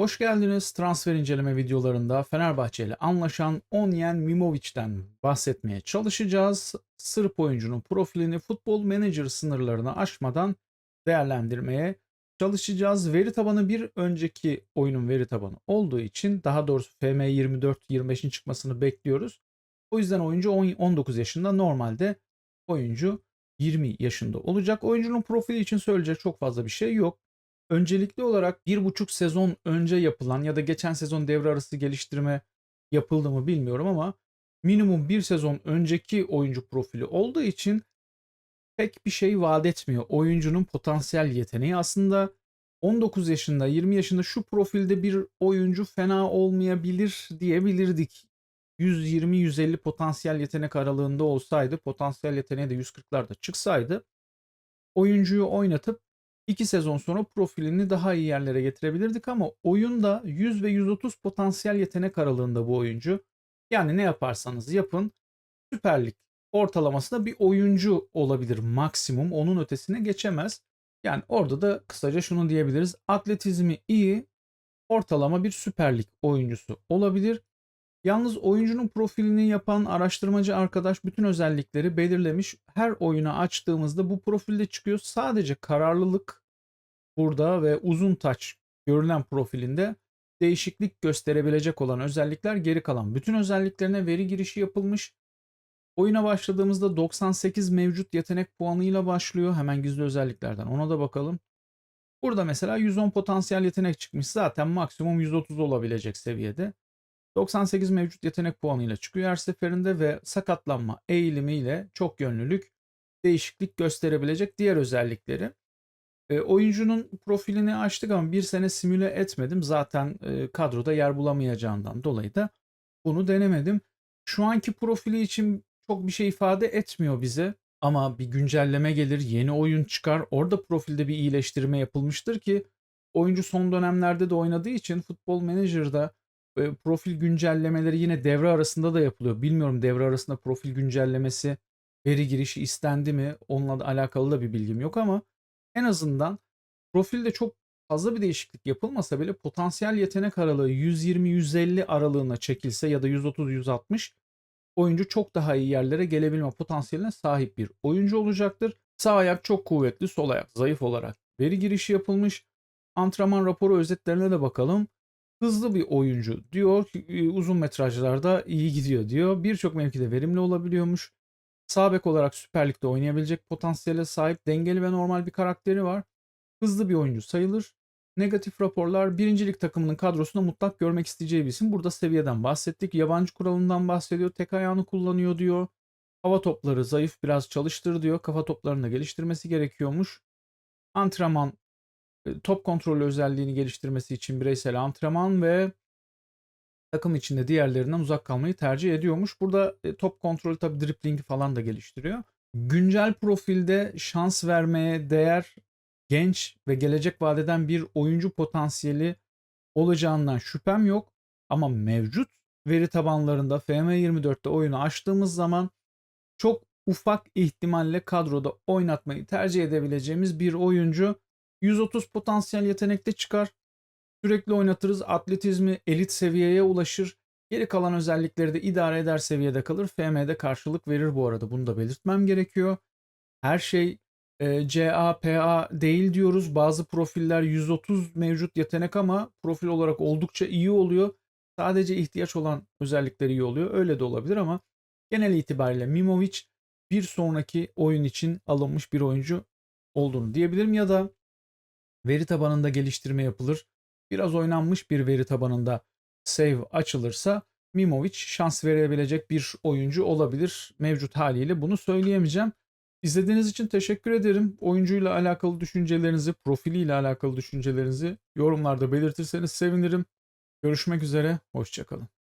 Hoş geldiniz. Transfer inceleme videolarında Fenerbahçe ile anlaşan Onyen Mimovic'den bahsetmeye çalışacağız. Sırp oyuncunun profilini futbol menajer sınırlarını aşmadan değerlendirmeye çalışacağız. Veri tabanı bir önceki oyunun veri tabanı olduğu için daha doğrusu FM24-25'in çıkmasını bekliyoruz. O yüzden oyuncu 10 19 yaşında normalde oyuncu 20 yaşında olacak. Oyuncunun profili için söyleyecek çok fazla bir şey yok. Öncelikli olarak bir buçuk sezon önce yapılan ya da geçen sezon devre arası geliştirme yapıldı mı bilmiyorum ama minimum bir sezon önceki oyuncu profili olduğu için pek bir şey vaat etmiyor. Oyuncunun potansiyel yeteneği aslında 19 yaşında 20 yaşında şu profilde bir oyuncu fena olmayabilir diyebilirdik. 120-150 potansiyel yetenek aralığında olsaydı potansiyel yeteneği de 140'larda çıksaydı oyuncuyu oynatıp 2 sezon sonra profilini daha iyi yerlere getirebilirdik ama oyunda 100 ve 130 potansiyel yetenek aralığında bu oyuncu. Yani ne yaparsanız yapın Süper Lig ortalamasında bir oyuncu olabilir maksimum. Onun ötesine geçemez. Yani orada da kısaca şunu diyebiliriz. Atletizmi iyi, ortalama bir Süper Lig oyuncusu olabilir. Yalnız oyuncunun profilini yapan araştırmacı arkadaş bütün özellikleri belirlemiş. Her oyuna açtığımızda bu profilde çıkıyor. Sadece kararlılık burada ve uzun taç görülen profilinde değişiklik gösterebilecek olan özellikler geri kalan bütün özelliklerine veri girişi yapılmış. Oyuna başladığımızda 98 mevcut yetenek puanıyla başlıyor. Hemen gizli özelliklerden ona da bakalım. Burada mesela 110 potansiyel yetenek çıkmış. Zaten maksimum 130 olabilecek seviyede. 98 mevcut yetenek puanıyla çıkıyor her seferinde ve sakatlanma eğilimiyle çok yönlülük değişiklik gösterebilecek diğer özellikleri. E, oyuncunun profilini açtık ama bir sene simüle etmedim. Zaten e, kadroda yer bulamayacağından dolayı da bunu denemedim. Şu anki profili için çok bir şey ifade etmiyor bize. Ama bir güncelleme gelir, yeni oyun çıkar. Orada profilde bir iyileştirme yapılmıştır ki oyuncu son dönemlerde de oynadığı için Futbol Manager'da e, profil güncellemeleri yine devre arasında da yapılıyor. Bilmiyorum devre arasında profil güncellemesi veri girişi istendi mi? Onunla da alakalı da bir bilgim yok ama en azından profilde çok fazla bir değişiklik yapılmasa bile potansiyel yetenek aralığı 120-150 aralığına çekilse ya da 130-160 oyuncu çok daha iyi yerlere gelebilme potansiyeline sahip bir oyuncu olacaktır. Sağ ayak çok kuvvetli, sol ayak zayıf olarak veri girişi yapılmış. Antrenman raporu özetlerine de bakalım. Hızlı bir oyuncu diyor. Uzun metrajlarda iyi gidiyor diyor. Birçok mevkide verimli olabiliyormuş. Sağ bek olarak Süper Lig'de oynayabilecek potansiyele sahip dengeli ve normal bir karakteri var. Hızlı bir oyuncu sayılır. Negatif raporlar birincilik takımının kadrosunda mutlak görmek isteyeceği bir isim. Burada seviyeden bahsettik. Yabancı kuralından bahsediyor. Tek ayağını kullanıyor diyor. Hava topları zayıf biraz çalıştır diyor. Kafa toplarını geliştirmesi gerekiyormuş. Antrenman top kontrolü özelliğini geliştirmesi için bireysel antrenman ve takım içinde diğerlerinden uzak kalmayı tercih ediyormuş. Burada e, top kontrolü tabi driplingi falan da geliştiriyor. Güncel profilde şans vermeye değer genç ve gelecek vadeden bir oyuncu potansiyeli olacağından şüphem yok. Ama mevcut veri tabanlarında FM24'te oyunu açtığımız zaman çok ufak ihtimalle kadroda oynatmayı tercih edebileceğimiz bir oyuncu 130 potansiyel yetenekte çıkar. Sürekli oynatırız. Atletizmi elit seviyeye ulaşır. Geri kalan özellikleri de idare eder seviyede kalır. FM'de karşılık verir bu arada. Bunu da belirtmem gerekiyor. Her şey e, CA, PA değil diyoruz. Bazı profiller 130 mevcut yetenek ama profil olarak oldukça iyi oluyor. Sadece ihtiyaç olan özellikleri iyi oluyor. Öyle de olabilir ama genel itibariyle Mimovic bir sonraki oyun için alınmış bir oyuncu olduğunu diyebilirim ya da veri tabanında geliştirme yapılır. Biraz oynanmış bir veri tabanında save açılırsa Mimovic şans verebilecek bir oyuncu olabilir. Mevcut haliyle bunu söyleyemeyeceğim. İzlediğiniz için teşekkür ederim. Oyuncuyla alakalı düşüncelerinizi, profiliyle alakalı düşüncelerinizi yorumlarda belirtirseniz sevinirim. Görüşmek üzere, hoşçakalın.